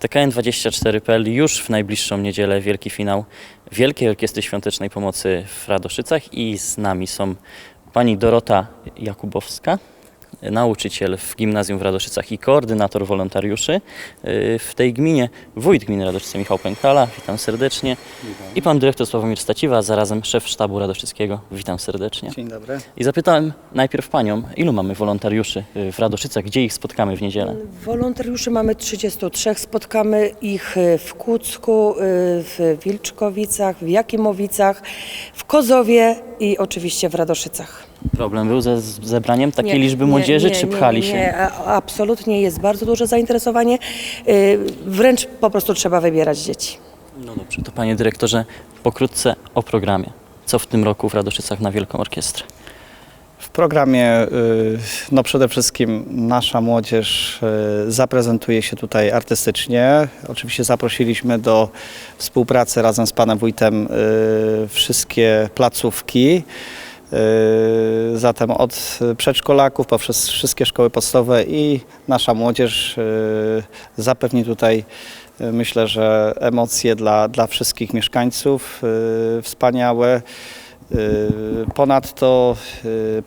TKN24.pl już w najbliższą niedzielę wielki finał Wielkiej Orkiestry Świątecznej Pomocy w Radoszycach i z nami są pani Dorota Jakubowska, nauczyciel w gimnazjum w Radoszycach i koordynator wolontariuszy yy, w tej gminie, wójt gminy Radoszyce Michał Pękala, witam serdecznie i pan dyrektor Sławomir Staciwa, zarazem szef sztabu radoszyckiego, witam serdecznie. Dzień dobry. I zapytałem najpierw panią, ilu mamy wolontariuszy yy, w Radoszycach, gdzie ich spotkamy w niedzielę? Wolontariuszy mamy 33. Spotkamy ich y, w Kucku, y, w Wilczkowicach, w Jakimowicach, w Kozowie i oczywiście w Radoszycach. Problem był ze z zebraniem takiej Nie, liczby nie, młodzieży, nie, czy nie, pchali się? Nie, a- absolutnie jest bardzo duże zainteresowanie. Y, Wręcz po prostu trzeba wybierać dzieci. No dobrze, to panie dyrektorze, pokrótce o programie. Co w tym roku w Radoszycach na Wielką Orkiestrę? W programie y, no przede wszystkim nasza młodzież y, zaprezentuje się tutaj artystycznie. Oczywiście zaprosiliśmy do współpracy razem z panem wójtem y, wszystkie placówki. Y, Zatem od przedszkolaków poprzez wszystkie szkoły podstawowe i nasza młodzież y, zapewni tutaj y, myślę, że emocje dla, dla wszystkich mieszkańców wspaniałe. Ponadto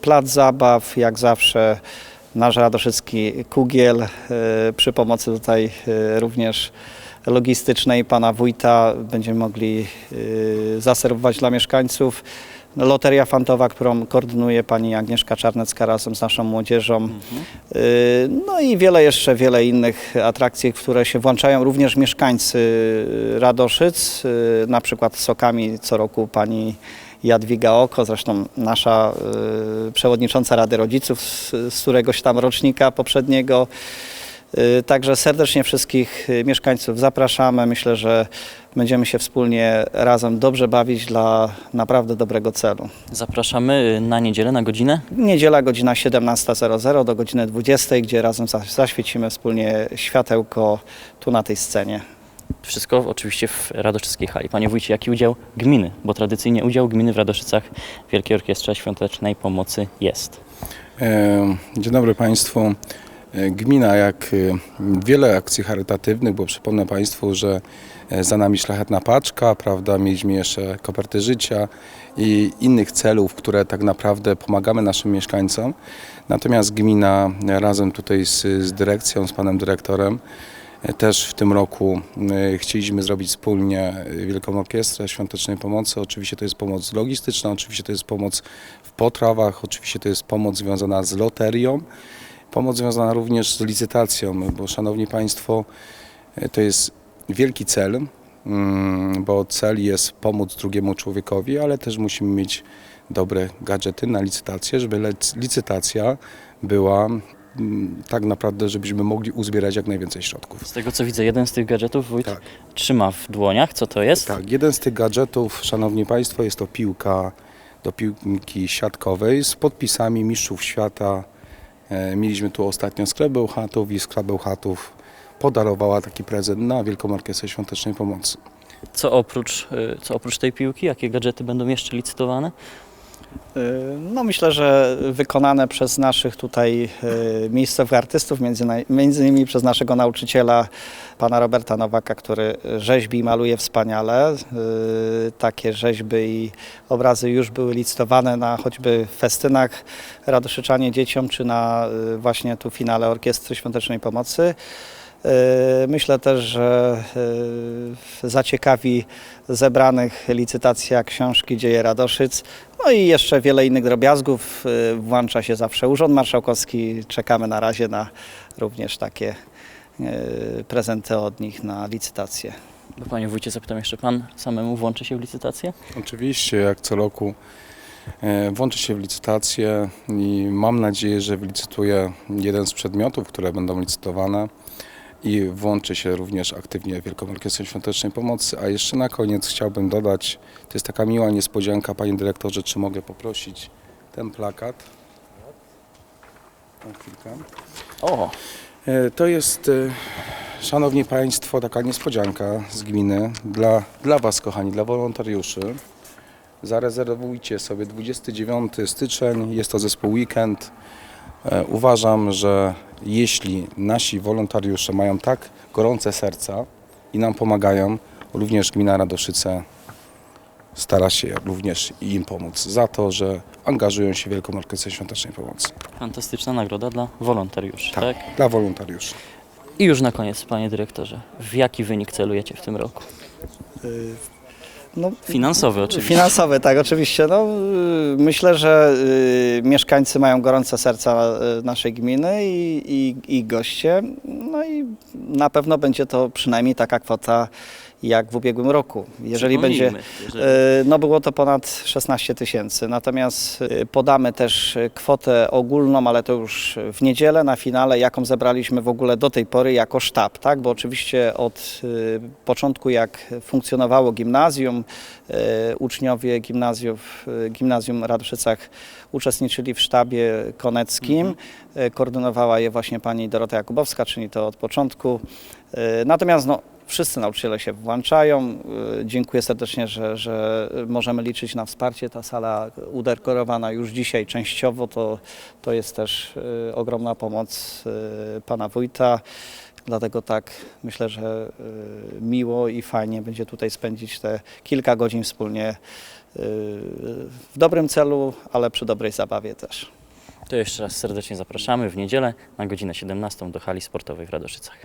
plac zabaw, jak zawsze nasz radoszycki kugiel przy pomocy tutaj również logistycznej pana wójta będziemy mogli zaserwować dla mieszkańców. Loteria fantowa, którą koordynuje pani Agnieszka Czarnecka razem z naszą młodzieżą. Y, No i wiele jeszcze, wiele innych atrakcji, w które się włączają również mieszkańcy Radoszyc, y, na przykład sokami co roku pani Jadwiga Oko, zresztą nasza y, przewodnicząca Rady Rodziców z, z któregoś tam rocznika poprzedniego. Y, Także serdecznie wszystkich y, mieszkańców zapraszamy. Myślę, że będziemy się wspólnie razem dobrze bawić dla naprawdę dobrego celu. Zapraszamy y, na niedzielę, na godzinę. Niedziela godzina 17.00 do godziny 20.00, gdzie razem za- zaświecimy wspólnie światełko tu na tej scenie. Wszystko oczywiście w Radoszyckiej hali. Panie wójcie, jaki udział gminy? Bo tradycyjnie udział gminy w Radoszycach w Wielkiej Orkiestrze Świątecznej Pomocy jest. E, Dzień dobry Państwu. E, Gmina, jak e, wiele akcji charytatywnych, bo przypomnę Państwu, że e, za nami szlachetna paczka, prawda, mieliśmy jeszcze koperty życia i innych celów, które tak naprawdę pomagamy naszym mieszkańcom. Natomiast gmina razem tutaj z, z dyrekcją, z panem dyrektorem też w tym roku chcieliśmy zrobić wspólnie Wielką Orkiestrę Świątecznej Pomocy. Oczywiście to jest pomoc logistyczna, oczywiście to jest pomoc w potrawach, oczywiście to jest pomoc związana z loterią, pomoc związana również z licytacją, bo Szanowni Państwo, e, to jest wielki cel, mm, bo cel jest pomóc drugiemu człowiekowi, ale też musimy mieć dobre gadżety na licytację, żeby licytacja była mm, tak naprawdę, żebyśmy mogli uzbierać jak najwięcej środków. Z tego co widzę, jeden z tych gadżetów wójt Tak. trzyma w dłoniach. Co to jest? Tak, jeden z tych gadżetów, Szanowni Państwo, jest to piłka do piłki siatkowej z podpisami mistrzów świata. E, Mieliśmy tu ostatnio sklep Bełchatów i sklep Bełchatów podarowała taki prezent na Wielką Orkiestrę Świątecznej Pomocy. Co oprócz, y, co oprócz tej piłki, jakie gadżety będą jeszcze licytowane? Y, No myślę, że wykonane przez naszych tutaj y, miejscowych artystów, między, między innymi przez naszego nauczyciela, pana Roberta Nowaka, który rzeźbi i maluje wspaniale. Y, Takie rzeźby i obrazy już były licytowane na choćby festynach Radoszyczanie dzieciom, czy na właśnie tu finale Orkiestry Świątecznej Pomocy. Y, Myślę też, że y, zaciekawi zebranych licytacja książki Dzieje Radoszyc. No i jeszcze wiele innych drobiazgów. Y, Włącza się zawsze Urząd Marszałkowski. Czekamy na razie na również takie prezenty od nich na licytację. Bo panie wójcie, zapytam jeszcze pan samemu włączy się w licytację? Oczywiście, jak co roku e, włączę się w licytację i mam nadzieję, że wylicytuję jeden z przedmiotów, które będą licytowane i włączę się również aktywnie w Wielką Orkiestrę Świątecznej Pomocy. A jeszcze na koniec chciałbym dodać, to jest taka miła niespodzianka, panie dyrektorze, czy mogę poprosić ten plakat? Na chwilkę. O, E, To jest, e, szanowni państwo, taka niespodzianka z gminy dla, dla was, kochani, dla wolontariuszy. Zarezerwujcie sobie 29 styczeń, jest to zespół Weekend. E, Uważam, że jeśli nasi wolontariusze mają tak gorące serca i nam pomagają, również gmina Radoszyce stara się również im pomóc za to, że angażują się w Wielką Orkiestrę Świątecznej Pomocy. Fantastyczna nagroda dla wolontariuszy, tak? Dla wolontariuszy. I już na koniec, panie dyrektorze, w jaki wynik celujecie w tym roku? No, Finansowy oczywiście. Finansowe, tak, oczywiście. No, y, myślę, że y, mieszkańcy mają gorące serca y, naszej gminy i, i, i goście. No i na pewno będzie to przynajmniej taka kwota jak w ubiegłym roku. Jeżeli będzie. Jeżeli- Y, No było to ponad 16 tysięcy, natomiast y, podamy też y, kwotę ogólną, ale to już w niedzielę na finale, jaką zebraliśmy w ogóle do tej pory jako sztab, tak? Bo oczywiście od y, początku jak funkcjonowało gimnazjum, y, uczniowie gimnazjów, y, gimnazjum Radoszycach uczestniczyli w sztabie koneckim. Y, Koordynowała je właśnie pani Dorota Jakubowska, czyli to od początku. Y, Natomiast no, wszyscy nauczyciele się włączają. Y, Dziękuję serdecznie, że, że możemy liczyć na wsparcie. Ta sala udekorowana już dzisiaj częściowo to, to jest też y, ogromna pomoc pana wójta. Dlatego tak myślę, że miło i fajnie będzie tutaj spędzić te kilka godzin wspólnie w dobrym celu, ale przy dobrej zabawie też. To jeszcze raz serdecznie zapraszamy w niedzielę na godzinę 17 do hali sportowej w Radoszycach.